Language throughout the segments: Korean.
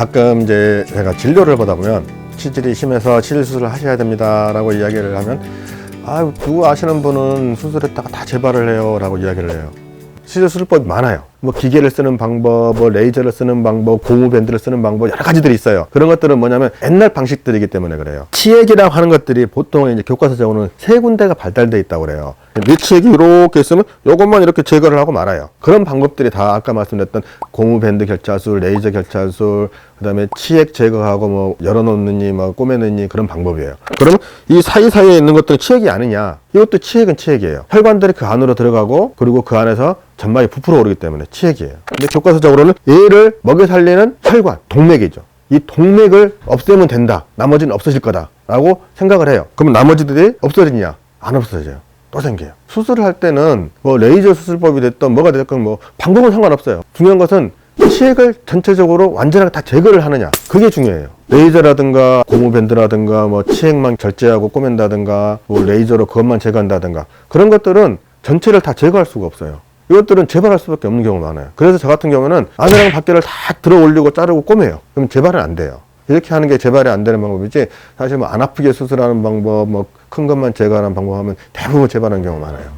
가끔 이제 제가 진료를 보다 보면 치질이 심해서 치질 수술을 하셔야 됩니다라고 이야기를 하면 아, 그거 아시는 분은 수술했다가 다 재발을 해요라고 이야기를 해요. 치질 수술법이 많아요. 뭐 기계를 쓰는 방법, 뭐 레이저를 쓰는 방법, 고무 밴드를 쓰는 방법 여러 가지들이 있어요. 그런 것들은 뭐냐면 옛날 방식들이기 때문에 그래요. 치액이라고 하는 것들이 보통 이제 교과서적으로는 세 군데가 발달돼 있다고 그래요. 뇌치액이 이렇게 있으면 이것만 이렇게 제거를 하고 말아요. 그런 방법들이 다 아까 말씀드렸던 고무 밴드 결자술, 레이저 결자술, 그다음에 치액 제거하고 뭐 열어놓느니 뭐 꼬매느니 그런 방법이에요. 그러면 이 사이사이에 있는 것들은 치액이 아니냐? 이것도 치액은 치액이에요. 혈관들이 그 안으로 들어가고 그리고 그 안에서 점막이 부풀어 오르기 때문에 치액이에요. 근데 교과서적으로는 얘를 먹여 살리는 혈관, 동맥이죠. 이 동맥을 없애면 된다. 나머지는 없어질 거다 라고 생각을 해요. 그러면 나머지들이 없어지냐? 안 없어져요. 또 생겨요. 수술을 할 때는 뭐 레이저 수술법이 됐든 뭐가 됐든 뭐 방법은 상관없어요. 중요한 것은 치액을 전체적으로 완전하게 다 제거를 하느냐. 그게 중요해요. 레이저라든가 고무밴드라든가 뭐 치액만 결제하고 꼬맨다든가 뭐 레이저로 그것만 제거한다든가 그런 것들은 전체를 다 제거할 수가 없어요. 이것들은 재발할 수밖에 없는 경우가 많아요. 그래서 저 같은 경우는 안에랑 밖에를 다 들어 올리고 자르고 꼬매요. 그럼 재발은 안 돼요. 이렇게 하는 게 재발이 안 되는 방법이지 사실 뭐 안 아프게 수술하는 방법, 뭐 큰 것만 제거하는 방법 하면 대부분 재발하는 경우가 많아요.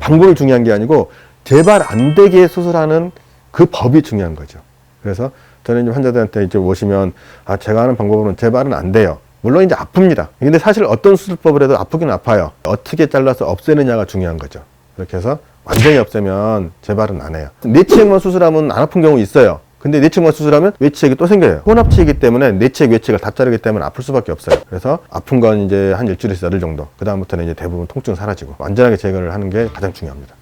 방법이 중요한 게 아니고 재발 안 되게 수술하는 그 법이 중요한 거죠. 그래서 저는 이제 환자들한테 이제 오시면 아 제가 하는 방법으로는 재발은 안 돼요. 물론 이제 아픕니다. 근데 사실 어떤 수술법을 해도 아프긴 아파요. 어떻게 잘라서 없애느냐가 중요한 거죠. 그렇게 해서 완전히 없애면 재발은 안 해요. 내치액만 수술하면 안 아픈 경우 있어요. 근데 내치액만 수술하면 외치액이 또 생겨요. 혼합치이기 때문에 내치액, 외치액을 다 자르기 때문에 아플 수밖에 없어요. 그래서 아픈 건 이제 한 일주일에서 열흘 정도. 그 다음부터는 이제 대부분 통증 사라지고 완전하게 제거를 하는 게 가장 중요합니다.